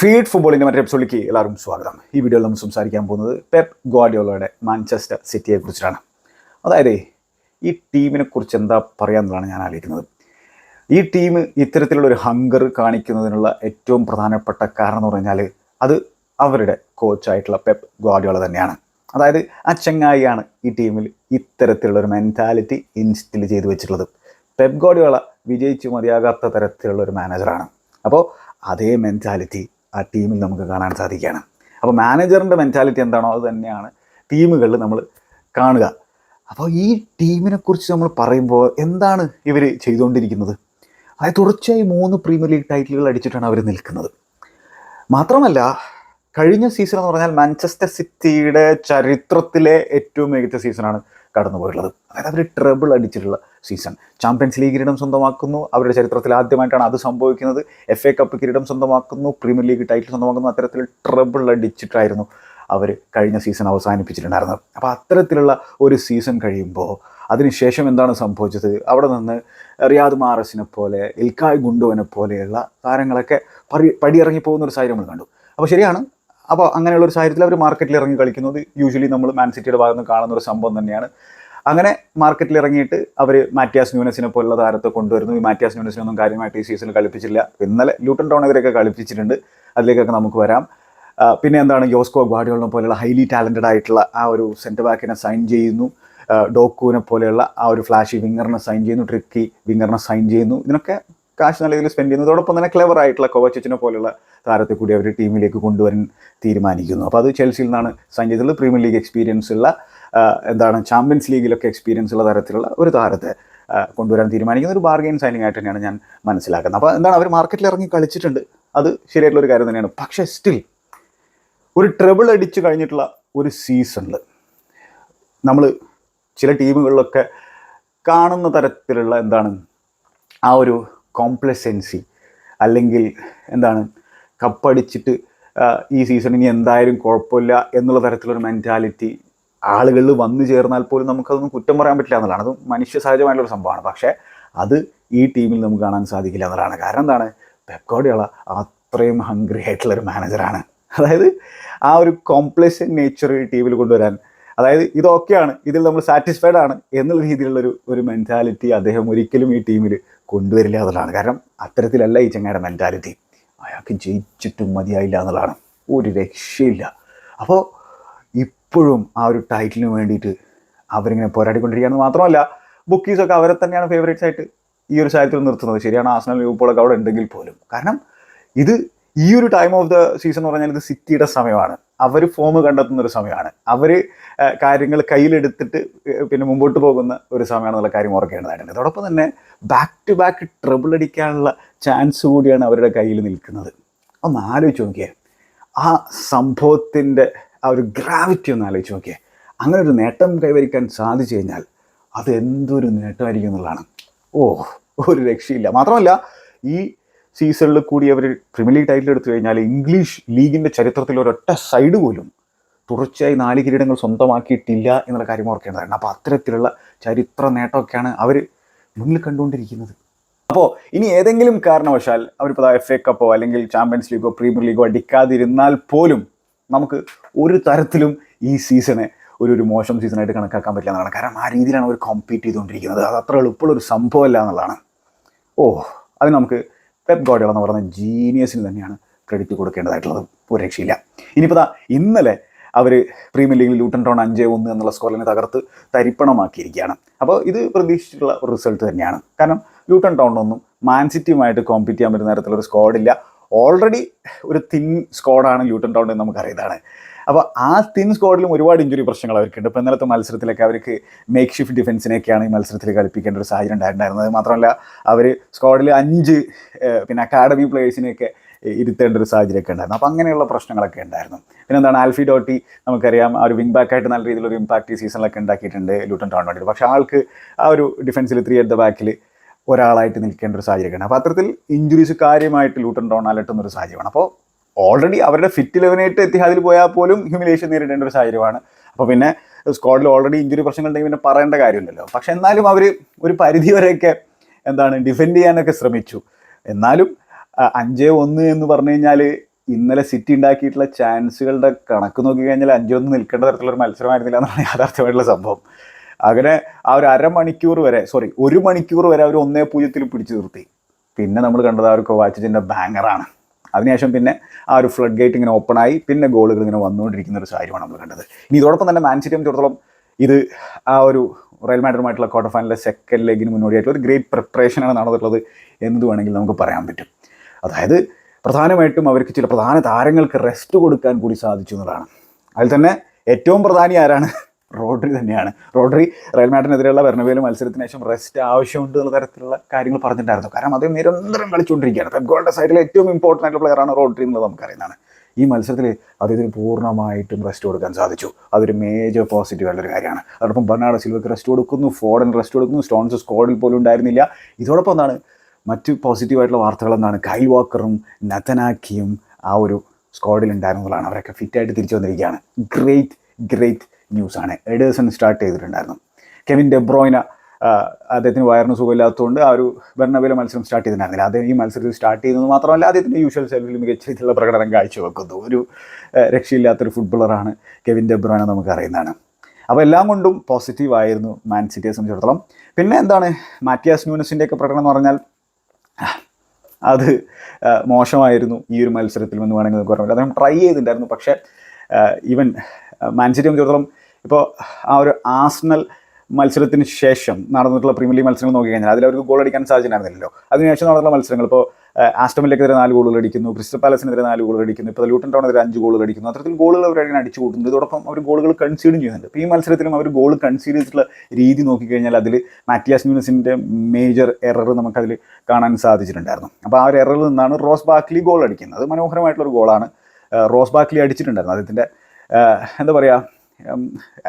Feed ഫുട്ബോളിന്റെ മറ്റൊരു എപ്പിസോഡിലേക്ക് എല്ലാവർക്കും സ്വാഗതം. ഈ വീഡിയോയിൽ നമ്മൾ സംസാരിക്കാൻ പോകുന്നത് പെപ് ഗോഡിയോളയുടെ മാഞ്ചസ്റ്റർ സിറ്റിയെ കുറിച്ചിട്ടാണ്. അതായത് ഈ ടീമിനെ കുറിച്ച് എന്താ പറയാന്നുള്ളതാണ് ഞാൻ ആലോചിക്കുന്നത്. ഈ ടീം ഇത്തരത്തിലുള്ള ഒരു ഹങ്കർ കാണിക്കുന്നതിനുള്ള ഏറ്റവും പ്രധാനപ്പെട്ട കാരണം എന്ന് പറഞ്ഞാൽ അത് അവരുടെ കോച്ചായിട്ടുള്ള പെപ് ഗോഡിയോള തന്നെയാണ്. അതായത് ആ ചെങ്ങായിയാണ് ഈ ടീമിൽ ഇത്തരത്തിലുള്ള ഒരു മെന്റാലിറ്റി ഇൻസ്റ്റിൽ ചെയ്തു വെച്ചിട്ടുള്ളത്. പെപ് ഗോഡിയോള വിജയിച്ചു മതിയാകാത്ത തരത്തിലുള്ള ഒരു മാനേജറാണ് അപ്പോൾ അതേ മെന്റാലിറ്റി ആ ടീമിൽ നമുക്ക് കാണാൻ സാധിക്കുകയാണ്. അപ്പോൾ മാനേജറിന്റെ മെന്റാലിറ്റി എന്താണോ അത് തന്നെയാണ് ടീമുകളിൽ നമ്മൾ കാണുക. അപ്പോൾ ഈ ടീമിനെക്കുറിച്ച് നമ്മൾ പറയുമ്പോൾ എന്താണ് ഇവർ ചെയ്തുകൊണ്ടിരിക്കുന്നത്? അതായത് തുടർച്ചയായി മൂന്ന് പ്രീമിയർ ലീഗ് ടൈറ്റിലുകൾ അടിച്ചിട്ടാണ് അവർ നിൽക്കുന്നത്. മാത്രമല്ല കഴിഞ്ഞ സീസൺ എന്ന് പറഞ്ഞാൽ മാഞ്ചസ്റ്റർ സിറ്റിയുടെ ചരിത്രത്തിലെ ഏറ്റവും മികച്ച സീസണാണ് കടന്നു പോയിട്ടുള്ളത് അതായത് അവർ ട്രബിൾ അടിച്ചിട്ടുള്ള സീസൺ ചാമ്പ്യൻസ് ലീഗ് കിരീടം സ്വന്തമാക്കുന്നു. അവരുടെ ചരിത്രത്തിൽ ആദ്യമായിട്ടാണ് അത് സംഭവിക്കുന്നത്. എഫ് എ കപ്പ് കിരീടം സ്വന്തമാക്കുന്നു. പ്രീമിയർ ലീഗ് ടൈറ്റിൽ സ്വന്തമാക്കുന്നു. അത്തരത്തിൽ ട്രബിൾ അടിച്ചിട്ടായിരുന്നു അവർ കഴിഞ്ഞ സീസൺ അവസാനിപ്പിച്ചിട്ടുണ്ടായിരുന്നത്. അപ്പോൾ അത്തരത്തിലുള്ള ഒരു സീസൺ കഴിയുമ്പോൾ അതിനുശേഷം എന്താണ് സംഭവിച്ചത്? അവിടെ നിന്ന് റിയാദ് മാറസിനെ പോലെ ഇൽക്കായ് ഗുണ്ടുവിനെ പോലെയുള്ള താരങ്ങളൊക്കെ പടി പടിയിറങ്ങി പോകുന്ന ഒരു സാഹചര്യം നമ്മൾ കണ്ടു. അപ്പോൾ ശരിയാണ് അപ്പോൾ അങ്ങനെയുള്ള ഒരു സാഹചര്യത്തിൽ അവർ മാർക്കറ്റിൽ ഇറങ്ങി കളിക്കുന്നത് യൂഷ്വലി നമ്മൾ മാൻ സിറ്റിയുടെ ഭാഗത്ത് കാണുന്ന ഒരു സംഭവം തന്നെയാണ്. അങ്ങനെ മാർക്കറ്റിൽ ഇറങ്ങിയിട്ട് അവർ മാറ്റിയാസ് ന്യൂനസിനെ പോലുള്ള താരത്തെ കൊണ്ടുവരുന്നു. ഈ മാറ്റിയാസ് ന്യൂനസിനൊന്നും കാര്യമായിട്ട് ഈ സീസണിൽ കളിപ്പിച്ചില്ല. ഇന്നലെ ലൂട്ടൺ ടൗണെതിരെയൊക്കെ കളിപ്പിച്ചിട്ടുണ്ട്. അതിലേക്കൊക്കെ നമുക്ക് വരാം. പിന്നെ എന്താണ് യോസ്കോ ഗ്വാഡിയോളിനെ പോലെയുള്ള ഹൈലി ടാലന്റഡ് ആയിട്ടുള്ള ആ ഒരു സെന്റർ ബാക്കിനെ സൈൻ ചെയ്യുന്നു. ഡോക്കുവിനെ പോലെയുള്ള ആ ഒരു ഫ്ലാഷി വിങ്ങറിനെ സൈൻ ചെയ്യുന്നു. ട്രിക്കി വിങ്ങറിനെ സൈൻ ചെയ്യുന്നു. ഇതിനൊക്കെ കാശ് നല്ല രീതിയിൽ സ്പെൻഡ് ചെയ്യുന്നു. അതോടൊപ്പം തന്നെ ക്ലെവർ ആയിട്ടുള്ള കോവച്ചിനെ പോലെയുള്ള താരത്തെ കൂടി അവർ ടീമിലേക്ക് കൊണ്ടുവരാൻ തീരുമാനിക്കുന്നു. അപ്പോൾ അത് ചെൽസിയിൽ നിന്നാണ് സൈൻ ചെയ്തിട്ടുള്ളത് പ്രീമിയർ ലീഗ് എക്സ്പീരിയൻസ് ഉള്ള എന്താണ് ചാമ്പ്യൻസ് ലീഗിലൊക്കെ എക്സ്പീരിയൻസ് ഉള്ള തരത്തിലുള്ള ഒരു താരത്തെ കൊണ്ടുവരാൻ തീരുമാനിക്കുന്ന ഒരു ബാർഗെയിൻ സൈനിങ് ആയിട്ട് തന്നെയാണ് ഞാൻ മനസ്സിലാക്കുന്നത്. അപ്പോൾ എന്താണ് അവർ മാർക്കറ്റിൽ ഇറങ്ങി കളിച്ചിട്ടുണ്ട്. അത് ശരിയായിട്ടുള്ള ഒരു കാര്യം തന്നെയാണ്. പക്ഷേ സ്റ്റിൽ ഒരു ട്രബിൾ അടിച്ച് കഴിഞ്ഞിട്ടുള്ള ഒരു സീസണിൽ നമ്മൾ ചില ടീമുകളിലൊക്കെ കാണുന്ന തരത്തിലുള്ള എന്താണ് ആ ഒരു കോംപ്ലസൻസി അല്ലെങ്കിൽ എന്താണ് കപ്പടിച്ചിട്ട് ഈ സീസൺ ഇനി എന്തായാലും കുഴപ്പമില്ല എന്നുള്ള തരത്തിലൊരു മെന്റാലിറ്റി ആളുകളിൽ വന്നു ചേർന്നാൽ പോലും നമുക്കതൊന്നും കുറ്റം പറയാൻ പറ്റില്ല എന്നുള്ളതാണ്. അത് മനുഷ്യ സഹജമായിട്ടുള്ള സംഭവമാണ്. പക്ഷേ അത് ഈ ടീമിൽ നമുക്ക് കാണാൻ സാധിക്കില്ല എന്നുള്ളതാണ്. കാരണം എന്താണ്? പെപ്കോടിയുള്ള അത്രയും ഹംഗ്രി ആയിട്ടുള്ള ഒരു മാനേജറാണ് അതായത് ആ ഒരു കോംപ്ലക്സ് നേച്ചർ ഈ ടീമിൽ കൊണ്ടുവരാൻ അതായത് ഇതൊക്കെയാണ് ഇതിൽ നമ്മൾ സാറ്റിസ്ഫൈഡ് ആണ് എന്നുള്ള രീതിയിലുള്ളൊരു ഒരു മെന്റാലിറ്റി അദ്ദേഹം ഒരിക്കലും ഈ ടീമിൽ കൊണ്ടുവരില്ല എന്നുള്ളതാണ്. കാരണം അത്തരത്തിലല്ല ഈ ചങ്ങയുടെ മെന്റാലിറ്റി അയാൾക്ക് ജയിച്ചിട്ടും മതിയായില്ല എന്നുള്ളതാണ്. ഒരു രക്ഷയില്ല. അപ്പോൾ ഇപ്പോഴും ആ ഒരു ടൈറ്റിലിന് വേണ്ടിയിട്ട് അവരിങ്ങനെ പോരാടിക്കൊണ്ടിരിക്കുകയാണ് മാത്രമല്ല ബുക്കീസൊക്കെ അവരെ തന്നെയാണ് ഫേവറേറ്റ്സ് ആയിട്ട് ഈ ഒരു സാഹചര്യത്തിൽ നിർത്തുന്നത്. ശരിയാണ് ആസനൽ യൂപ്പോളൊക്കെ അവിടെ ഉണ്ടെങ്കിൽ പോലും. കാരണം ഇത് ഈ ഒരു ടൈം ഓഫ് ദ സീസൺ എന്ന് പറഞ്ഞാൽ ഇത് സിറ്റിയുടെ സമയമാണ്. അവർ ഫോം കണ്ടെത്തുന്ന ഒരു സമയമാണ്. അവർ കാര്യങ്ങൾ കയ്യിലെടുത്തിട്ട് പിന്നെ മുമ്പോട്ട് പോകുന്ന ഒരു സമയമാണെന്നുള്ള കാര്യം ഓർക്കേണ്ടതായിട്ടുണ്ട് അതോടൊപ്പം തന്നെ ബാക്ക് ടു ബാക്ക് ട്രബിൾ അടിക്കാനുള്ള ചാൻസ് കൂടിയാണ് അവരുടെ കയ്യിൽ നിൽക്കുന്നത്. ഒന്ന് ആലോചിച്ച് നോക്കിയേ. ആ സംഭവത്തിന്റെ ആ ഒരു ഗ്രാവിറ്റി ഒന്ന് ആലോചിച്ച് നോക്കിയേ. അങ്ങനെ ഒരു നേട്ടം കൈവരിക്കാൻ സാധിച്ചു കഴിഞ്ഞാൽ അത് എന്തൊരു നേട്ടമായിരിക്കും എന്നുള്ളതാണ്. ഓ ഒരു രക്ഷയില്ല. മാത്രമല്ല ഈ സീസണിൽ കൂടി അവർ പ്രീമിയർ ലീഗ് ടൈറ്റിൽ എടുത്തു കഴിഞ്ഞാൽ ഇംഗ്ലീഷ് ലീഗിന്റെ ചരിത്രത്തിൽ ഒരൊറ്റ സൈഡ് പോലും തുടർച്ചയായി നാല് കിരീടങ്ങൾ സ്വന്തമാക്കിയിട്ടില്ല എന്നുള്ള കാര്യം ഓർക്കേണ്ടതാണ്. അപ്പോൾ അത്തരത്തിലുള്ള ചരിത്ര നേട്ടമൊക്കെയാണ് അവർ മുന്നിൽ കണ്ടുകൊണ്ടിരിക്കുന്നത്. അപ്പോൾ ഇനി ഏതെങ്കിലും കാരണവശാൽ അവരിപ്പോൾ എഫ് എ കപ്പോ അല്ലെങ്കിൽ ചാമ്പ്യൻസ് ലീഗോ പ്രീമിയർ ലീഗോ അടിക്കാതിരുന്നാൽ പോലും നമുക്ക് ഒരു തരത്തിലും ഈ സീസണെ ഒരു ഒരു മോശം സീസണായിട്ട് കണക്കാക്കാൻ പറ്റില്ല എന്നുള്ളതാണ് കാരണം ആ രീതിയിലാണ് അവർ കോമ്പീറ്റ് ചെയ്തുകൊണ്ടിരിക്കുന്നത്. അത് അത്ര എളുപ്പമുള്ള ഒരു സംഭവമല്ല എന്നുള്ളതാണ്. ഓ അത് നമുക്ക് പെപ്പ് ഗോഡിയോള എന്ന് പറയുന്ന ജീനിയസിന് തന്നെയാണ് ക്രെഡിറ്റ് കൊടുക്കേണ്ടതായിട്ടുള്ളത്. ഒരു രക്ഷയില്ല. ഇനിയിപ്പോൾ ഇന്നലെ അവർ പ്രീമിയർ ലീഗിൽ ലൂട്ടൺ ടൗൺ അഞ്ച് ഒന്ന് എന്നുള്ള സ്കോറിനെ തകർത്ത് തരിപ്പണമാക്കിയിരിക്കുകയാണ്. അപ്പോൾ ഇത് പ്രതീക്ഷിച്ചിട്ടുള്ള ഒരു റിസൾട്ട് തന്നെയാണ്. കാരണം ലൂട്ടൺ ടൗണിനൊന്നും മാൻ സിറ്റിയുമായിട്ട് കോമ്പീറ്റ് ചെയ്യാൻ പറ്റുന്ന തരത്തിലൊരു സ്ക്വാഡില്ല ഓൾറെഡി ഒരു തിൻ സ്ക്വാഡാണ് ലൂട്ടൺ ടൗൺ എന്ന് നമുക്കറിയുന്നതാണ്. അപ്പോൾ ആ തിൻ സ്ക്വാഡിലും ഒരുപാട് ഇഞ്ചുറി പ്രശ്നങ്ങൾ അവർക്കുണ്ട്. ഇപ്പോൾ ഇന്നലത്തെ മത്സരത്തിലൊക്കെ അവർക്ക് മേക്ക് ഷിഫ്റ്റ് ഡിഫൻസിനെയൊക്കെയാണ് ഈ മത്സരത്തിൽ കളിപ്പിക്കേണ്ട ഒരു സാഹചര്യം ഉണ്ടായിട്ടുണ്ടായിരുന്നത്. മാത്രമല്ല അവർ സ്ക്വാഡിൽ അഞ്ച് പിന്നെ അക്കാഡമി പ്ലേയേഴ്സിനെയൊക്കെ ഇരുത്തേണ്ട ഒരു സാഹചര്യമൊക്കെ ഉണ്ടായിരുന്നു. അപ്പോൾ അങ്ങനെയുള്ള പ്രശ്നങ്ങളൊക്കെ ഉണ്ടായിരുന്നു. പിന്നെ എന്താണ് ആൽഫി ഡോട്ടി നമുക്കറിയാം ആ ഒരു വിങ് ബാക്കായിട്ട് നല്ല രീതിയിലൊരു ഇമ്പാക്റ്റ് ഈ സീസണിലൊക്കെ ഉണ്ടാക്കിയിട്ടുണ്ട് ലൂട്ടൺ ടൗൺ വേണ്ടിയിട്ട് പക്ഷേ ആൾക്ക് ആ ഒരു ഡിഫൻസിൽ ത്രീ അറ്റ് ദ ബാക്കിൽ ഒരാളായിട്ട് നിൽക്കേണ്ട ഒരു സാഹചര്യമൊക്കെയാണ് അപ്പോൾ അത്തരത്തിൽ ഇഞ്ചുറീസ് കാര്യമായിട്ട് ലൂട്ടൺ ടൗൺ അലട്ടുന്ന ഒരു സാഹചര്യമാണ്. അപ്പോൾ ഓൾറെഡി അവരുടെ ഫിറ്റ് ലെവനായിട്ട് എത്തിഹാദിൽ പോയാൽ പോലും ഹ്യൂമിലേഷൻ നേരിടേണ്ട ഒരു സാഹചര്യമാണ്. അപ്പോൾ പിന്നെ സ്ക്വാഡിൽ ഓൾറെഡി ഇഞ്ചുറി പ്രശ്നങ്ങളുണ്ടെങ്കിൽ പിന്നെ പറയേണ്ട കാര്യമില്ലല്ലോ. പക്ഷെ എന്നാലും അവർ ഒരു പരിധി വരെയൊക്കെ എന്താണ് ഡിഫെൻഡ് ചെയ്യാനൊക്കെ ശ്രമിച്ചു. എന്നാലും അഞ്ച് ഒന്ന് എന്ന് പറഞ്ഞു കഴിഞ്ഞാൽ ഇന്നലെ സിറ്റി ഉണ്ടാക്കിയിട്ടുള്ള ചാൻസുകളുടെ കണക്ക് നോക്കി കഴിഞ്ഞാൽ അഞ്ചൊന്നും നിൽക്കേണ്ട തരത്തിലുള്ള ഒരു മത്സരമായിരുന്നില്ല എന്നാണ് യാഥാർത്ഥ്യമായിട്ടുള്ള സംഭവം. അങ്ങനെ ആ ഒരു അരമണിക്കൂർ വരെ സോറി ഒരു മണിക്കൂർ വരെ അവർ ഒന്നേ പൂജ്യത്തിൽ പിടിച്ചു നിർത്തി. പിന്നെ നമ്മൾ കണ്ടത് ആ ഒരു കോവാച്ചിന്റെ ബാങ്ങറാണ് അതിനുശേഷം പിന്നെ ആ ഒരു ഫ്ലഡ് ഗേറ്റ് ഇങ്ങനെ ഓപ്പൺ ആയി പിന്നെ ഗോളുകൾ ഇങ്ങനെ വന്നുകൊണ്ടിരിക്കുന്ന ഒരു സാഹചര്യമാണ് നമ്മൾ കണ്ടത്. ഇനി ഇതോടൊപ്പം തന്നെ മാൻ സിറ്റിയെ ഇത് ആ ഒരു റയൽ മാഡ്രിഡുമായിട്ടുള്ള ക്വാർട്ടർ ഫൈനലിലെ സെക്കൻഡ് ലെഗിന് മുന്നോടിയായിട്ട് ഒരു ഗ്രേറ്റ് പ്രിപ്പറേഷനാണ് നടന്നിട്ടുള്ളത് എന്ന് വേണമെങ്കിൽ നമുക്ക് പറയാൻ പറ്റും. അതായത് പ്രധാനമായിട്ടും അവർക്ക് ചില പ്രധാന താരങ്ങൾക്ക് റെസ്റ്റ് കൊടുക്കാൻ കൂടി സാധിച്ചു എന്നുള്ളതാണ്. അതിൽ തന്നെ ഏറ്റവും പ്രധാനി ആരാണ്? റോഡ്രി തന്നെയാണ്. റോഡ്രി റയൽ മാഡ്രിനെതിരെയുള്ള വെർണവേൽ മത്സരത്തിന് ശേഷം റെസ്റ്റ് ആവശ്യമുണ്ട് എന്നുള്ള തരത്തിലുള്ള കാര്യങ്ങൾ പറഞ്ഞിട്ടുണ്ടായിരുന്നു. കാരണം അദ്ദേഹം നിരന്തരം കളിച്ചുകൊണ്ടിരിക്കുകയാണ്. ഗോളിന്റെ സൈഡിൽ ഏറ്റവും ഇമ്പോർട്ടന്റ് ആയിട്ടുള്ള പ്ലെയറാണ് റോഡ്രി എന്നുള്ളത് നമുക്കറിയുന്നതാണ്. ഈ മത്സരത്തിൽ അദ്ദേഹത്തിന് പൂർണമായിട്ടും റെസ്റ്റ് കൊടുക്കാൻ സാധിച്ചു. അതൊരു മേജർ പോസിറ്റീവ് ആയിട്ടുള്ള കാര്യമാണ്. അതോടൊപ്പം ബർണാഡോ സിൽവയ്ക്ക് റെസ്റ്റ് കൊടുക്കുന്നു ഫോഡൻ റെസ്റ്റ് കൊടുക്കുന്നു സ്റ്റോൺസ് സ്കോഡിൽ പോലും ഉണ്ടായിരുന്നില്ല. ഇതോടൊപ്പം എന്താണ്? മറ്റ് പോസിറ്റീവായിട്ടുള്ള വാർത്തകൾ എന്താണ്? കൈൽ വാക്കറും നത്തനാക്കിയും ആ ഒരു സ്ക്വാഡിൽ ഉണ്ടായിരുന്നതാണ്. അവരൊക്കെ ഫിറ്റായിട്ട് തിരിച്ചു വന്നിരിക്കുകയാണ്. ഗ്രേറ്റ് ഗ്രേറ്റ് ന്യൂസാണ്. എഡേഴ്സൺ സ്റ്റാർട്ട് ചെയ്തിട്ടുണ്ടായിരുന്നു. കെവിൻ ഡെബ്രോയിന അദ്ദേഹത്തിന് വയറിന് സുഖമില്ലാത്തതുകൊണ്ട് ആ ഒരു ഭരണവില മത്സരം സ്റ്റാർട്ട് ചെയ്തിട്ടുണ്ടായിരുന്നില്ല. അദ്ദേഹം ഈ മത്സരത്തിൽ സ്റ്റാർട്ട് ചെയ്യുന്നത് മാത്രമല്ല അദ്ദേഹത്തിന്റെ യൂഷ്വൽ സെൽഫിൽ മികച്ച രീതിയിലുള്ള പ്രകടനം കാഴ്ചവെക്കുന്നു. ഒരു രക്ഷയില്ലാത്തൊരു ഫുട്ബോളറാണ് കെവിൻ ഡെബ്രോയിന നമുക്കറിയുന്നതാണ് അപ്പോൾ എല്ലാം കൊണ്ടും പോസിറ്റീവ് ആയിരുന്നു മാൻ സിറ്റിയെ സംബന്ധിച്ചിടത്തോളം. പിന്നെ എന്താണ്? മാറ്റിയാസ് ന്യൂനസിന്റെ ഒക്കെ പ്രകടനം എന്ന് പറഞ്ഞാൽ അത് മോശമായിരുന്നു ഈ ഒരു മത്സരത്തിൽ എന്ന് വേണമെങ്കിൽ നമുക്ക് പറയാൻ അദ്ദേഹം ട്രൈ ചെയ്തിട്ടുണ്ടായിരുന്നു. പക്ഷേ ഈവൻ മാൻസിറ്റി സംബന്ധിച്ചിടത്തോളം ഇപ്പോൾ ആ ഒരു ആസ്നൽ മത്സരത്തിന് ശേഷം നടന്നിട്ടുള്ള പ്രീമിയർ ലീഗ് മത്സരങ്ങൾ നോക്കി കഴിഞ്ഞാൽ അതിൽ അവർക്ക് ഗോൾ അടിക്കാൻ സാധിച്ചിട്ടുണ്ടായിരുന്നില്ലല്ലോ. അതിനുശേഷം നടന്നിട്ടുള്ള മത്സരങ്ങൾ ഇപ്പോൾ ആസ്റ്റമിലേക്കെതിരെ നാല് ഗോളുകൾ അടിക്കുന്നു ക്രിസ്റ്റൽ പാലസിനെതിരെ നാല് ഗോളുകൾ അടിക്കുന്നു ഇപ്പോൾ ലൂട്ടൺ ടൗണെതിരെ അഞ്ച് ഗോളുകൾ അടിക്കുന്നു. അത്തരത്തിൽ ഗോളുകൾ അവർ അടിച്ചു കൂട്ടുന്നു ഇതോടൊപ്പം അവർ ഗോളുകൾ കൺസീഡും ചെയ്യുന്നുണ്ട്. ഇപ്പോൾ ഈ മത്സരത്തിലും അവർ ഗോൾ കൺസീഡ് ചെയ്തിട്ടുള്ള രീതി നോക്കിക്കഴിഞ്ഞാൽ അതിൽ മാറ്റിയാസ് മ്യൂണസിന്റെ മേജർ എറർ നമുക്കതിൽ കാണാൻ സാധിച്ചിട്ടുണ്ടായിരുന്നു. അപ്പോൾ ആ ഒരു എററിൽ നിന്നാണ് റോസ് ബാക്ലി ഗോൾ അടിക്കുന്നത്. അത് മനോഹരമായിട്ടുള്ളൊരു ഗോളാണ് റോസ് ബാക്ലി അടിച്ചിട്ടുണ്ടായിരുന്നു അദ്ദേഹത്തിന്റെ എന്താ പറയുക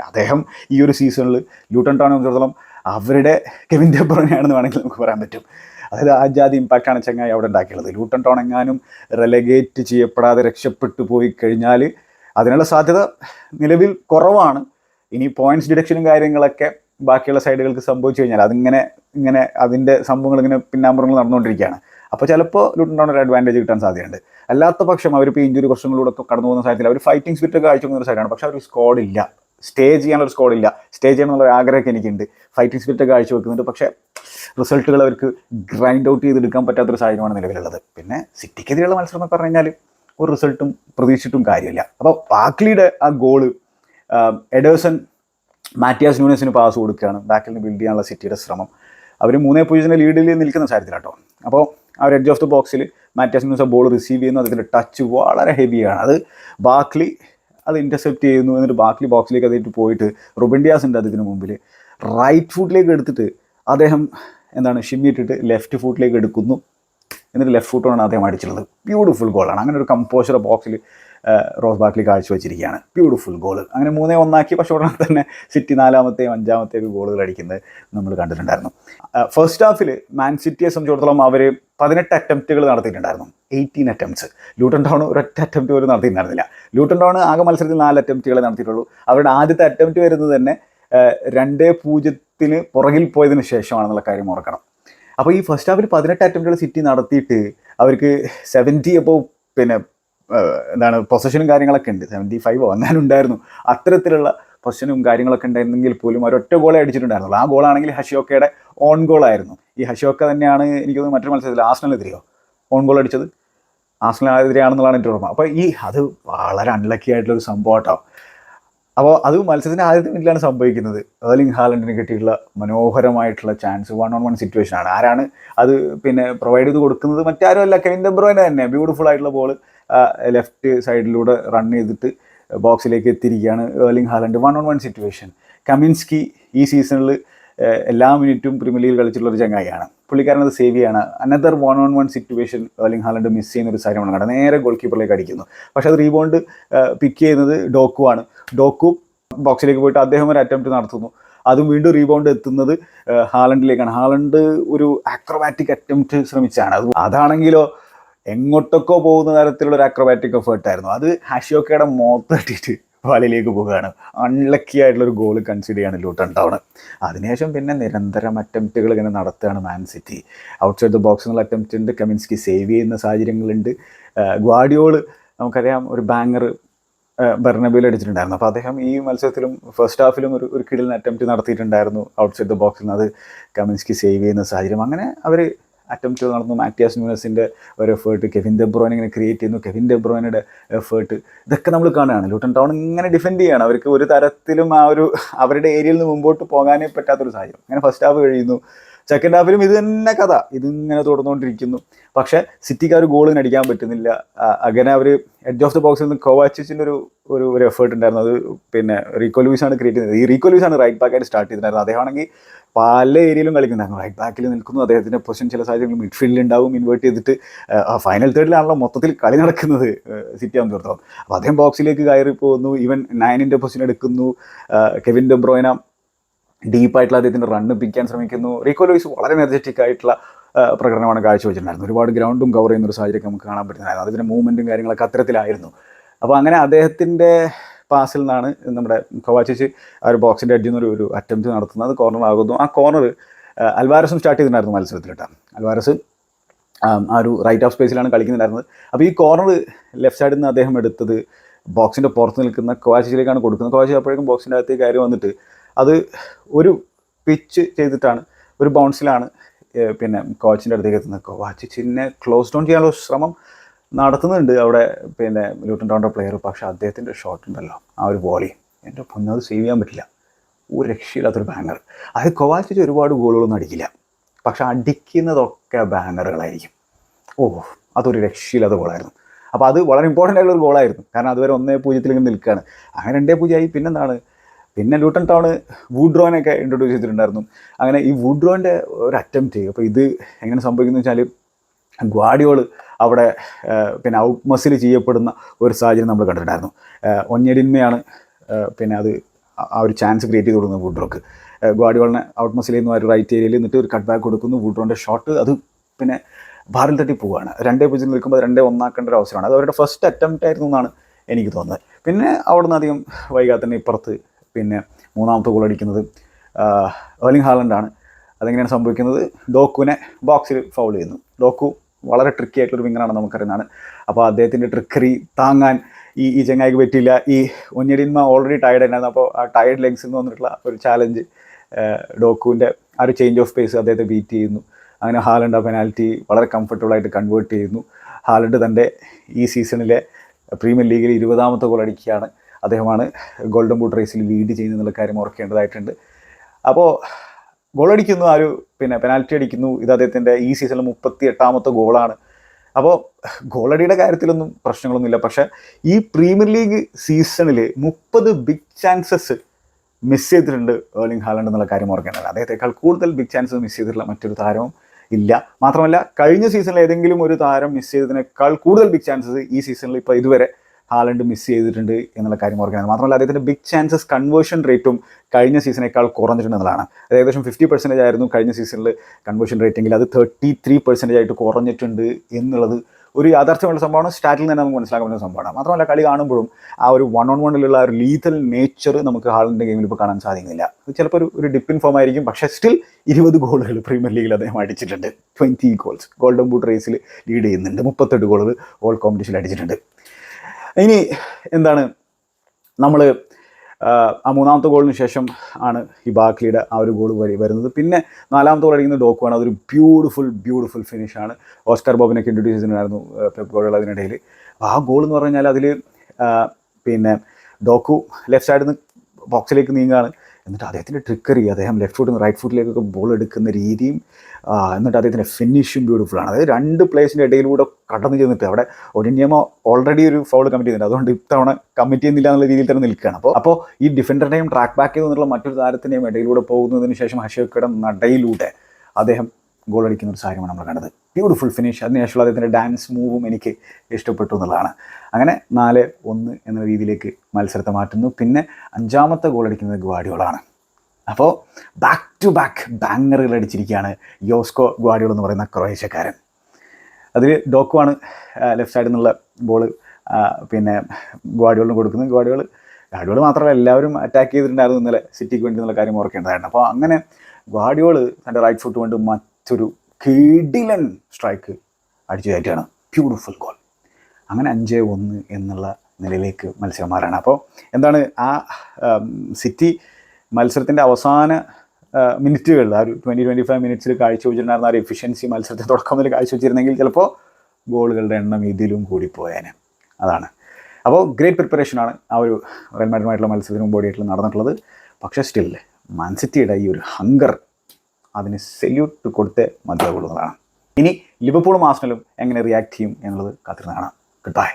അദ്ദേഹം ഈ ഒരു സീസണിൽ ലൂട്ടൺ ടോണെ സംബന്ധിച്ചിടത്തോളം അവരുടെ കെവിൻ ഡെബ്രോനെയാണെന്ന് വേണമെങ്കിൽ നമുക്ക് പറയാൻ പറ്റും. അതായത് ആ ജാതി ഇമ്പാക്റ്റാണ് ചങ്ങായി അവിടെ ഉണ്ടാക്കിയുള്ളത്. ലൂട്ടൺ ടൗൺ എങ്ങാനും റെലഗേറ്റ് ചെയ്യപ്പെടാതെ രക്ഷപ്പെട്ടു പോയി കഴിഞ്ഞാൽ അതിനുള്ള സാധ്യത നിലവിൽ കുറവാണ്. ഇനി പോയിന്റ്സ് ഡിഡക്ഷനും കാര്യങ്ങളൊക്കെ ബാക്കിയുള്ള സൈഡുകൾക്ക് സംഭവിച്ചു കഴിഞ്ഞാൽ അതിങ്ങനെ ഇങ്ങനെ അതിന്റെ സംഭവങ്ങൾ ഇങ്ങനെ പിന്നാമ്പുറങ്ങൾ നടന്നുകൊണ്ടിരിക്കുകയാണ്. അപ്പോൾ ചിലപ്പോൾ ലൂട്ടൺ ടൗൺ ഒരു അഡ്വാന്റേജ് കിട്ടാൻ സാധ്യതയുണ്ട്. അല്ലാത്ത പക്ഷം അവർ ഇപ്പോൾ ഇഞ്ചുറി പ്രശ്നങ്ങളിലൂടെ കടന്നു പോകുന്ന സാഹചര്യത്തിൽ അവർ ഫൈറ്റിംഗ് സ്പിരിറ്റ് കാഴ്ച ഒരു സൈഡാണ് പക്ഷേ അവർ സ്കോഡ് ഇല്ല. സ്റ്റേ ചെയ്യാനുള്ള സ്കോഡ് ഇല്ല. സ്റ്റേ ചെയ്യണമെന്നുള്ള ഒരു ആഗ്രഹമൊക്കെ എനിക്കുണ്ട്. ഫൈറ്റിംഗ് സ്പിരിറ്റ് കാഴ്ച വെക്കുന്നുണ്ട് പക്ഷേ റിസൾട്ടുകൾ അവർക്ക് ഗ്രൈൻഡ് ഔട്ട് ചെയ്തെടുക്കാൻ പറ്റാത്തൊരു സാഹചര്യമാണ് നിലവിലുള്ളത്. പിന്നെ സിറ്റിക്കെതിരെയുള്ള മത്സരം എന്നൊക്കെ പറഞ്ഞു കഴിഞ്ഞാൽ ഒരു റിസൾട്ടും പ്രതീക്ഷിച്ചിട്ടും കാര്യമില്ല. അപ്പോൾ ബാക്ലിയുടെ ആ ഗോൾ എഡേഴ്സൺ മാറ്റിയാസ് ന്യൂനസിന് പാസ് കൊടുക്കുകയാണ്. ബാക്കിൽ നിന്ന് ബിൽഡ് ചെയ്യാനുള്ള സിറ്റിയുടെ ശ്രമം. അവർ മൂന്നേ പൂജ്യത്തിന്റെ ലീഡിൽ നിൽക്കുന്ന സാഹചര്യത്തിലാണ് കേട്ടോ അപ്പോൾ ആ ഒരു എഡ്ജ് ഓഫ് ദ ബോക്സിൽ മാറ്റിയാസ് മ്യൂസ ബോൾ റിസീവ് ചെയ്യുന്നു. അതിന്റെ ടച്ച് വളരെ ഹെവിയാണ് അത് ബാക്ലി അത് ഇന്റർസെപ്റ്റ് ചെയ്യുന്നു എന്നിട്ട് ബാക്ലി ബോക്സിലേക്ക് അതിട്ട് പോയിട്ട് റുബിൻഡിയാസ് ഉണ്ട് അതിന് മുമ്പിൽ റൈറ്റ് ഫുട്ടിലേക്ക് എടുത്തിട്ട് അദ്ദേഹം എന്താണ് ഷിമ്മിയിട്ടിട്ട് ലെഫ്റ്റ് ഫുട്ടിലേക്ക് എടുക്കുന്നു. എന്നിട്ട് ലെഫ്റ്റ് ഫുട്ടാണ് അദ്ദേഹം അടിച്ചിട്ടുള്ളത്. ബ്യൂട്ടിഫുൾ ഗോളാണ് അങ്ങനെ ഒരു കമ്പോസർ ബോക്സിൽ റോസ് ബാക്കിൽ കാഴ്ചവെച്ചിരിക്കുകയാണ്. ബ്യൂട്ടിഫുൾ ഗോൾ അങ്ങനെ മൂന്നേ ഒന്നാക്കി പക്ഷേ ഉടനെ തന്നെ സിറ്റി നാലാമത്തെയും അഞ്ചാമത്തെയും ഗോളുകൾ അടിക്കുന്നത് നമ്മൾ കണ്ടിട്ടുണ്ടായിരുന്നു. ഫസ്റ്റ് ഹാഫിൽ മാൻ സിറ്റിയെ സംബന്ധിച്ചിടത്തോളം അവർ പതിനെട്ട് അറ്റംപ്റ്റുകൾ നടത്തിയിട്ടുണ്ടായിരുന്നു. എയ്റ്റീൻ അറ്റംപ്റ്റ്സ് ലൂട്ടൺ ടൗൺ ഒരൊറ്റ അറ്റംപ്റ്റ് പോലും നടത്തിയിട്ടുണ്ടായിരുന്നില്ല. ലൂട്ടൺ ടൗൺ ആകെ മത്സരത്തിൽ നാല് അറ്റംപ്റ്റുകളെ നടത്തിയിട്ടുള്ളൂ. അവരുടെ ആദ്യത്തെ അറ്റംപ്റ്റ് വരുന്നത് തന്നെ രണ്ടേ പൂജ്യത്തിന് പുറകിൽ പോയതിന് ശേഷമാണെന്നുള്ള കാര്യം ഓർക്കണം. അപ്പോൾ ഈ ഫസ്റ്റ് ഹാഫിൽ പതിനെട്ട് അറ്റംപ്റ്റുകൾ സിറ്റി നടത്തിയിട്ട് അവർക്ക് സെവന്റി അപ്പോൾ പിന്നെ എന്താണ് പൊസഷനും കാര്യങ്ങളൊക്കെ ഉണ്ട്. സെവന്റി ഫൈവോ വന്നാലുണ്ടായിരുന്നു. അത്തരത്തിലുള്ള പൊസഷനും കാര്യങ്ങളൊക്കെ ഉണ്ടായിരുന്നെങ്കിൽ പോലും ഒരൊറ്റ ഗോളെ അടിച്ചിട്ടുണ്ടായിരുന്നുള്ളൂ. ആ ഗോളാണെങ്കിൽ ഹഷിയോക്കയുടെ ഓൺ ഗോളായിരുന്നു ഈ ഹഷിയോക്ക തന്നെയാണ് എനിക്ക് തോന്നുന്നു മറ്റൊരു മത്സരത്തിൽ ആസ്നലിനെതിരെയോ ഓൺ ഗോൾ അടിച്ചത്? ആസ്നലിനെതിരെയാണെന്നുള്ളതാണ് എന്റെ ഓർമ്മ. അപ്പോൾ ഈ അത് വളരെ അൺലക്കി ആയിട്ടുള്ളൊരു സംഭവം കേട്ടോ അപ്പോൾ അത് മത്സരത്തിന് ആദ്യത്തെ മിനിറ്റിലാണ് സംഭവിക്കുന്നത്. ഏർലിംഗ് ഹാലൻഡിന് കിട്ടിയിട്ടുള്ള മനോഹരമായിട്ടുള്ള chance one on one situation ആണ്. ആരാണ് അത് പിന്നെ പ്രൊവൈഡ് ചെയ്ത് കൊടുക്കുന്നത്? മറ്റാരും അല്ല കെവിൻ ഡെബ്രോയിനെ തന്നെ. ബ്യൂട്ടിഫുൾ ആയിട്ടുള്ള ബോൾ ലെഫ്റ്റ് സൈഡിലൂടെ റൺ ചെയ്തിട്ട് ബോക്സിലേക്ക് എത്തിയിരിക്കുകയാണ് Erling Haaland. One on one situation Kaminski ഈ സീസണിൽ എല്ലാ മിനിറ്റും പ്രീമിയർ ലീഗിൽ കളിച്ചിട്ടുള്ള ഒരു ചങ്ങായിയാണ്. പുള്ളിക്കാരൻ അത് സേവ് ചെയ്യാണ്. Another one on one situation Erling Haaland miss ചെയ്യുന്ന ഒരു കാര്യമാണ് കണ്ടത് നേരെ ഗോൾ കീപ്പറിലേക്ക് അടിക്കുന്നു. പക്ഷേ അത് റീബോണ്ട് പിക്ക് ചെയ്യുന്നത് ഡോക്കു ആണ്. ഡോക്കു ബോക്സിലേക്ക് പോയിട്ട് അദ്ദേഹം ഒരു അറ്റംപ്റ്റ് നടത്തുന്നു. അതും വീണ്ടും റീബൗണ്ട് എത്തുന്നത് ഹാലൻഡിലേക്കാണ്. ഹാലൻഡ് ഒരു ആക്രോബാറ്റിക് അറ്റംപ്റ്റ് ശ്രമിച്ചാണ്. അത് അതാണെങ്കിലോ എങ്ങോട്ടൊക്കെ പോകുന്ന തരത്തിലുള്ള ഒരു ആക്രോബാറ്റിക് എഫേർട്ടായിരുന്നു അത് ഹാഷിയോക്കയുടെ മോത്ത് തട്ടിയിട്ട് വലയിലേക്ക് പോവുകയാണ്. അൺലക്കി ആയിട്ടുള്ള ഒരു ഗോൾ കൺസിഡർ ചെയ്യാണ് ലൂട്ടൺ ടൗൺ അതിനുശേഷം പിന്നെ നിരന്തരം അറ്റംപ്റ്റുകൾ ഇങ്ങനെ നടത്തുകയാണ് Man City outside the box എന്നുള്ള അറ്റംപ്റ്റ് ഉണ്ട്. കമിൻസ്കി സേവ് ചെയ്യുന്ന സാഹചര്യങ്ങളുണ്ട്. ഗ്വാഡിയോൾ നമുക്കറിയാം ഒരു ബാങ്കർ ബെർണബിയിൽ അടിച്ചിട്ടുണ്ടായിരുന്നു. അപ്പോൾ അദ്ദേഹം ഈ മത്സരത്തിലും ഫസ്റ്റ് ഹാഫിലും ഒരു ഒരു കിടിലിന് അറ്റംപ്റ്റ് നടത്തിയിട്ടുണ്ടായിരുന്നു ഔട്ട്സൈഡ് ദ ബോക്സിൽ നിന്ന് അത് കമിൻസ്കി സേവ് ചെയ്യുന്ന സാഹചര്യം. അങ്ങനെ അവർ അറ്റംപ്റ്റ് നടന്നു. മാറ്റിയാസ് ന്യൂനസിന്റെ ഒരു എഫേർട്ട് കെവിൻ ഡെബ്രോൻ ഇങ്ങനെ ക്രിയേറ്റ് ചെയ്യുന്നു. കെവിൻ ഡെബ്രോനയുടെ എഫേർട്ട് ഇതൊക്കെ നമ്മൾ കാണുകയാണ്. ലൂട്ടൺ ടൗൺ ഇങ്ങനെ ഡിഫെൻഡ് ചെയ്യുകയാണ് അവർക്ക് ഒരു തരത്തിലും ആ ഒരു അവരുടെ ഏരിയയിൽ നിന്ന് മുമ്പോട്ട് പോകാനേ പറ്റാത്തൊരു സാഹചര്യം. അങ്ങനെ ഫസ്റ്റ് ഹാഫ് കഴിയുന്നു. സെക്കൻഡ് ഹാഫിലും ഇത് തന്നെ കഥ. ഇതിങ്ങനെ തുടർന്നുകൊണ്ടിരിക്കുന്നു. പക്ഷെ സിറ്റിക്ക് ഒരു ഗോളിന് അടിക്കാൻ പറ്റുന്നില്ല. അങ്ങനെ അവർ എഡ്ജ് ഓഫ് ദി ബോക്സിൽ നിന്ന് കോവാച്ചിച്ചിന്റെ ഒരു ഒരു ഒരു എഫേർട്ട് ഉണ്ടായിരുന്നു. അത് പിന്നെ റീക്കോ ആണ് ക്രിയേറ്റ് ചെയ്തത്. ഈ റീക്കോ ആണ് റൈറ്റ് ബാക്കായിട്ട് സ്റ്റാർട്ട് ചെയ്തിട്ടുണ്ടായിരുന്നത്. അദ്ദേഹമാണെങ്കിൽ പല ഏരിയയിലും കളിക്കുന്നുണ്ടായിരുന്നു റൈറ്റ് ബാക്കിൽ നിൽക്കുന്നു. അദ്ദേഹത്തിന്റെ പൊസിഷൻ ചില സാഹചര്യങ്ങളിൽ മിഡ്ഫീൽഡിൽ ഉണ്ടാവും ഇൻവേർട്ട് ചെയ്തിട്ട്. ഫൈനൽ തേർഡിലാണല്ലോ മൊത്തത്തിൽ കളി നടക്കുന്നത് സിറ്റി ആകുമ്പോഴത്തോളം അപ്പോൾ അദ്ദേഹം ബോക്സിലേക്ക് കയറി പോകുന്നു ഈവൻ നയനിന്റെ പൊസിഷൻ എടുക്കുന്നു. കെവിൻ ഡെബ്രോയിന ഡീപ്പായിട്ടുള്ള അദ്ദേഹത്തിന്റെ റണ്ണ് പിക്കാൻ ശ്രമിക്കുന്നു. റീക്കോ ലൂയിസ് വളരെ എനർജറ്റിക് ആയിട്ടുള്ള പ്രകടനമാണ് കാഴ്ചവെച്ചിട്ടുണ്ടായിരുന്നത്. ഒരുപാട് ഗ്രൗണ്ടും കവർ ചെയ്യുന്ന ഒരു സാഹചര്യം നമുക്ക് കാണാൻ പറ്റുന്നതായിരുന്നു. അതിന്റെ മൂവ്മെന്റും കാര്യങ്ങളൊക്കെ അത്തരത്തിലായിരുന്നു. അപ്പോൾ അങ്ങനെ അദ്ദേഹത്തിന്റെ പാസിൽ നിന്നാണ് നമ്മുടെ കവാച്ചിച്ച് ആ ഒരു ബോക്സിന്റെ അടിയിൽ നിന്ന് ഒരു അറ്റംപ്റ്റ് നടത്തുന്നത്. കോർണർ ആകുന്നു. ആ കോർണർ അൽവാരസും സ്റ്റാർട്ട് ചെയ്തിട്ടുണ്ടായിരുന്നു മത്സരത്തിൽ കേട്ടോ അൽവാരസ് ആ ഒരു റൈറ്റ് ഓഫ് സ്പേസിലാണ് കളിക്കുന്നുണ്ടായിരുന്നത്. അപ്പോൾ ഈ കോർണർ ലെഫ്റ്റ് സൈഡിൽ നിന്ന് അദ്ദേഹം എടുത്തത് ബോക്സിന്റെ പുറത്ത് നിൽക്കുന്ന കോവാച്ചിച്ചിലേക്കാണ് കൊടുക്കുന്നത്. കോവാച്ചി അപ്പോഴേക്കും ബോക്സിന്റെ അകത്തേക്ക് കയറി വന്നിട്ട് അത് ഒരു പിച്ച് ചെയ്തിട്ടാണ് ഒരു ബൗൺസിലാണ് പിന്നെ കോച്ചിന്റെ അടുത്തേക്ക് എത്തുന്നത്. കോവാച്ചിച്ചിനെ ക്ലോസ് ഡൗൺ ചെയ്യാനുള്ള ശ്രമം നടത്തുന്നുണ്ട് അവിടെ പിന്നെ ലൂട്ടൻ ടൗണിന്റെ പ്ലെയർ പക്ഷേ അദ്ദേഹത്തിന്റെ ഷോട്ട് ഉണ്ടല്ലോ ആ ഒരു വോളി എന്റെ പൊന്നത് സേവ് ചെയ്യാൻ പറ്റില്ല. ഒരു രക്ഷയില്ലാത്തൊരു ബാനർ അത് കോവാച്ചിച്ച് ഒരുപാട് ഗോളുകളൊന്നും അടിക്കില്ല. പക്ഷെ അടിക്കുന്നതൊക്കെ ബാനറുകളായിരിക്കും ഓ അതൊരു രക്ഷയില്ലാത്ത ഗോളായിരുന്നു അപ്പോൾ അത് വളരെ ഇമ്പോർട്ടന്റ് ആയിട്ടുള്ള ഒരു ഗോളായിരുന്നു കാരണം അതുവരെ ഒന്നേ പൂജ്യത്തിലേക്ക് നിൽക്കുകയാണ്. അങ്ങനെ രണ്ടേ പൂജ്യമായി പിന്നെന്താണ്? പിന്നെ ലൂട്ടൺ ടൗൺ വൂഡ്രോനൊക്കെ ഇൻട്രൊഡ്യൂസ് ചെയ്തിട്ടുണ്ടായിരുന്നു. അങ്ങനെ ഈ വൂഡ്രോന്റെ ഒരു അറ്റംപ്റ്റ് അപ്പോൾ ഇത് എങ്ങനെ സംഭവിക്കുന്നു വെച്ചാൽ ഗ്വാഡിയോൾ അവിടെ പിന്നെ ഔട്ട് മസിൽ ചെയ്യപ്പെടുന്ന ഒരു സാഹചര്യം നമ്മൾ കണ്ടിട്ടുണ്ടായിരുന്നു. ഒഞ്ഞടിന്മയാണ് പിന്നെ അത് ആ- ഒരു ചാൻസ് ക്രിയേറ്റ് ചെയ്ത് കൊടുക്കുന്നത് വുഡ്രോക്ക്. ഗ്വാഡിയോളിനെ ഔട്ട് മസിൽ ചെയ്യുന്ന ഒരു റൈറ്റ് ഏരിയയിൽ നിന്നിട്ട് ഒരു കട്ട് ബാക്ക് കൊടുക്കുന്നു. വുഡ്രോന്റെ ഷോട്ട് അത് പിന്നെ ഭാരം തട്ടി പോവുകയാണ്. രണ്ടേ പൂജ്യം നിൽക്കുമ്പോൾ രണ്ടേ ഒന്നാക്കേണ്ട ഒരു അവസരമാണ്. അത് അവരുടെ ഫസ്റ്റ് അറ്റംപ്റ്റ് ആയിരുന്നു എന്നാണ് എനിക്ക് തോന്നുന്നത്. പിന്നെ അവിടെ നിന്ന് അധികം വൈകാതെ തന്നെ ഇപ്പുറത്ത് പിന്നെ മൂന്നാമത്തെ ഗോൾ അടിക്കുന്നത് ഏർലിംഗ് ഹാലൻഡാണ് അതെങ്ങനെയാണ് സംഭവിക്കുന്നത്? ഡോക്കുവിനെ ബോക്സിൽ ഫൗൾ ചെയ്യുന്നു. ഡോക്കു വളരെ ട്രിക്കി ആയിട്ടുള്ളൊരു വിങ്ങറാണ് നമുക്കറിയുന്നതാണ്. അപ്പോൾ അദ്ദേഹത്തിന്റെ ട്രിക്കറി താങ്ങാൻ ഈ ഈ ചങ്ങായിക്ക് പറ്റിയില്ല. ഈ ഒഞ്ഞടിന്മ ഓൾറെഡി ടയർഡ് ഉണ്ടായിരുന്നു അപ്പോൾ ആ ടയർഡ് ലെഗ്സിൽ നിന്ന് വന്നിട്ടുള്ള ഒരു ചാലഞ്ച് ഡോക്കുവിന്റെ ആ ഒരു ചേഞ്ച് ഓഫ് പേസ് അദ്ദേഹത്തെ ബീറ്റ് ചെയ്യുന്നു. അങ്ങനെ ഹാലൻഡ് ആ പെനാൽറ്റി വളരെ കംഫർട്ടബിളായിട്ട് കൺവേർട്ട് ചെയ്യുന്നു. ഹാലൻഡ് തന്റെ ഈ സീസണിലെ പ്രീമിയർ ലീഗിൽ ഇരുപതാമത്തെ ഗോൾ അടിക്കുകയാണ്. അദ്ദേഹമാണ് ഗോൾഡൻ ബൂട്ട് റേസിൽ ലീഡ് ചെയ്യുന്നുള്ള കാര്യം ഓർക്കേണ്ടതായിട്ടുണ്ട്. അപ്പോൾ ഗോൾ അടിക്കുന്നു ആ ഒരു പിന്നെ പെനാൽറ്റി അടിക്കുന്നു. ഇത് അദ്ദേഹത്തിന്റെ ഈ സീസണിൽ മുപ്പത്തി എട്ടാമത്തെ ഗോളാണ് അപ്പോൾ ഗോളടിയുടെ കാര്യത്തിലൊന്നും പ്രശ്നങ്ങളൊന്നുമില്ല. പക്ഷേ ഈ പ്രീമിയർ ലീഗ് സീസണിൽ മുപ്പത് ബിഗ് ചാൻസസ് മിസ് ചെയ്തിട്ടുണ്ട് ഏർലിംഗ് ഹാലൻഡ് എന്നുള്ള കാര്യം ഓർക്കേണ്ടത് അദ്ദേഹത്തെക്കാൾ കൂടുതൽ ബിഗ് ചാൻസസ് മിസ് ചെയ്തിട്ടുള്ള മറ്റൊരു താരവും ഇല്ല. മാത്രമല്ല കഴിഞ്ഞ സീസണിൽ ഏതെങ്കിലും ഒരു താരം മിസ് ചെയ്തതിനേക്കാൾ കൂടുതൽ ബിഗ് ചാൻസസ് ഈ സീസണിൽ ഇപ്പോൾ ഇതുവരെ ഹാലണ്ട് മിസ് ചെയ്തിട്ടുണ്ട് എന്നുള്ള കാര്യം ഓർക്കുന്നത് മാത്രമല്ല അദ്ദേഹത്തിന്റെ ബിഗ് ചാൻസസ് കൺവേർഷൻ റേറ്റും കഴിഞ്ഞ സീസണേക്കാൾ കുറഞ്ഞിട്ടുണ്ട് എന്നുള്ളതാണ്. അത് ഏകദേശം ഫിഫ്റ്റി പെർസെന്റേജ് ആയിരുന്നു കഴിഞ്ഞ സീസണിൽ കൺവേർഷൻ റേറ്റിംഗിൽ അത് തേർട്ടി ത്രീ പെർസെന്റേജ് ആയിട്ട് കുറഞ്ഞിട്ടുണ്ട് എന്നുള്ളത് ഒരു യാഥാർത്ഥ്യമുള്ള സംഭവമാണ്. സ്റ്റാറ്റിൽ തന്നെ നമുക്ക് മനസ്സിലാക്കാൻ പറ്റുന്ന സംഭവമാണ്. മാത്രമല്ല കളി കാണുമ്പോഴും ആ ഒരു വൺ ഓൺ വണ്ണിലുള്ള ആ ഒരു ലീതൽ നേച്ചർ നമുക്ക് ഹാളിന്റെ ഗെയിമിൽ ഇപ്പോൾ കാണാൻ സാധിക്കുന്നില്ല. ചിലപ്പോൾ ഒരു ഒരു ഡിപ്പിൻ ഫോം ആയിരിക്കും. പക്ഷേ സ്റ്റിൽ ഇരുപത് ഗോളുകൾ പ്രീമിയർ ലീഗിൽ അദ്ദേഹം അടിച്ചിട്ടുണ്ട്. ട്വന്റി ഗോൾസ് ഗോൾഡൻ ബൂട്ട് റേസിൽ ലീഡ് ചെയ്യുന്നുണ്ട്. മുപ്പത്തെട്ട് ഗോളുകൾ ഓൾ കോമ്പറ്റീഷനിൽ അടിച്ചിട്ടുണ്ട്. ഇനി എന്താണ് നമ്മൾ ആ മൂന്നാമത്തെ ഗോളിന് ശേഷം ആണ് ഈ ബാക്ലിയുടെ ആ ഒരു ഗോൾ വരി വരുന്നത്. പിന്നെ നാലാമത്തെ ഗോൾ അടിക്കുന്ന ഡോക്കുവാണ് അതൊരു ബ്യൂട്ടിഫുൾ ബ്യൂട്ടിഫുൾ ഫിനിഷാണ് ഓസ്കാർ ബോബിനൊക്കെ ഇൻട്രൊഡ്യൂസ് ചെയ്തിട്ടുണ്ടായിരുന്നു പെപ്പ് ഗോളുകൾ അതിനിടയിൽ ആ ഗോൾ എന്ന് പറഞ്ഞു കഴിഞ്ഞാൽ അതിൽ പിന്നെ ഡോക്കു ലെഫ്റ്റ് സൈഡിൽ നിന്ന് ബോക്സിലേക്ക് നീങ്ങുകയാണ്. എന്നിട്ട് അദ്ദേഹത്തിന്റെ ട്രിക്കറി അദ്ദേഹം ലെഫ്റ്റ് ഫുട്ടിൽ നിന്ന് റൈറ്റ് ഫുട്ടിലേക്കൊക്കെ ബോൾ എടുക്കുന്ന രീതിയും എന്നിട്ട് അദ്ദേഹത്തിന്റെ ഫിനിഷും ബ്യൂട്ടിഫുൾ ആണ്. അതായത് രണ്ട് പ്ലേസിന്റെ ഇടയിലൂടെ കടന്നു ചെന്നിട്ട് അവിടെ ഒരിനിയമ ഓൾറെഡി ഒരു ഫൗൾ കമ്മിറ്റ് ചെയ്യുന്നുണ്ട് അതുകൊണ്ട് ഇത്തവണ കമ്മിറ്റ് ചെയ്യുന്നില്ല എന്നുള്ള രീതിയിൽ തന്നെ നിൽക്കുകയാണ്. അപ്പോൾ അപ്പോൾ ഈ ഡിഫൻഡറിന്റെയും ട്രാക്ക് ബാക്ക് ചെയ്തു നിന്നുള്ള മറ്റൊരു താരത്തിന്റെയും ഇടയിലൂടെ പോകുന്നതിന് ശേഷം ഹഷോക്കയുടെ നടയിലൂടെ അദ്ദേഹം ഗോൾ അടിക്കുന്ന ഒരു സാഹചര്യമാണ് നമ്മൾ കണ്ടത്. ബ്യൂട്ടിഫുൾ ഫിനിഷ് അതിനുശേഷമുള്ള അദ്ദേഹത്തിന്റെ ഡാൻസ് മൂവും എനിക്ക് ഇഷ്ടപ്പെട്ടു എന്നുള്ളതാണ്. അങ്ങനെ നാല് ഒന്ന് എന്ന രീതിയിലേക്ക് മത്സരത്തെ മാറ്റുന്നു. പിന്നെ അഞ്ചാമത്തെ ഗോൾ അടിക്കുന്നത് ഗുവാഡിയോളാണ്. അപ്പോൾ ബാക്ക് ടു ബാക്ക് ബാങ്ങറുകൾ അടിച്ചിരിക്കുകയാണ് യോസ്കോ ഗുവാഡിയോൾ എന്ന് പറയുന്ന ക്രൊയേഷ്യക്കാരൻ. അതിൽ ഡോക്കുവാണ് ലെഫ്റ്റ് സൈഡിൽ നിന്നുള്ള ബോൾ പിന്നെ ഗുവാഡിയോളിന് കൊടുക്കുന്നത്. ഗുവാഡിയോൾ ഗാഡിയോൾ മാത്രമല്ല എല്ലാവരും അറ്റാക്ക് ചെയ്തിട്ടുണ്ടായിരുന്നു ഇന്നലെ സിറ്റിക്ക് വേണ്ടി എന്നുള്ള കാര്യം ഓർക്കേണ്ടതായിരുന്നു. അപ്പോൾ അങ്ങനെ ഗ്വാഡിയോൾ തന്റെ റൈറ്റ് ഫുട്ട് കൊണ്ട് മറ്റൊരു കിടിലൻ സ്ട്രൈക്ക് അടിച്ചു കയറ്റുകയാണ്. ബ്യൂട്ടിഫുൾ ഗോൾ അങ്ങനെ അഞ്ച് ഒന്ന് എന്നുള്ള നിലയിലേക്ക് മത്സരം മാറാണ് അപ്പോൾ എന്താണ് ആ സിറ്റി മത്സരത്തിന്റെ അവസാന മിനിറ്റുകളിൽ ആ ഒരു ട്വന്റി ട്വന്റി ഫൈവ് മിനിറ്റ്സിൽ കാഴ്ചവെച്ചിട്ടുണ്ടായിരുന്ന ആ ഒരു എഫിഷ്യൻസി മത്സരത്തെ തുടക്കം മുതൽ കാഴ്ചവെച്ചിരുന്നെങ്കിൽ ചിലപ്പോൾ ഗോളുകളുടെ എണ്ണം ഇതിലും കൂടിപ്പോയേനെ അതാണ്. അപ്പോൾ ഗ്രേറ്റ് പ്രിപ്പറേഷനാണ് ആ ഒരു റയൽ മാഡ്രിഡുമായിട്ടുള്ള മത്സരത്തിന് മുമ്പോടിയായിട്ടുള്ള നടന്നിട്ടുള്ളത്. പക്ഷേ സ്റ്റിൽ മാൻസിറ്റിയുടെ ഈ ഒരു ഹങ്കർ അതിന് സെല്യൂട്ട് കൊടുത്തേ മതിയാവുള്ളതാണ് ഇനി ലിവർപൂളും ആസ്മലും എങ്ങനെ റിയാക്ട് ചെയ്യും എന്നുള്ളത് കാത്തിരുന്ന് കാണാം. Good bye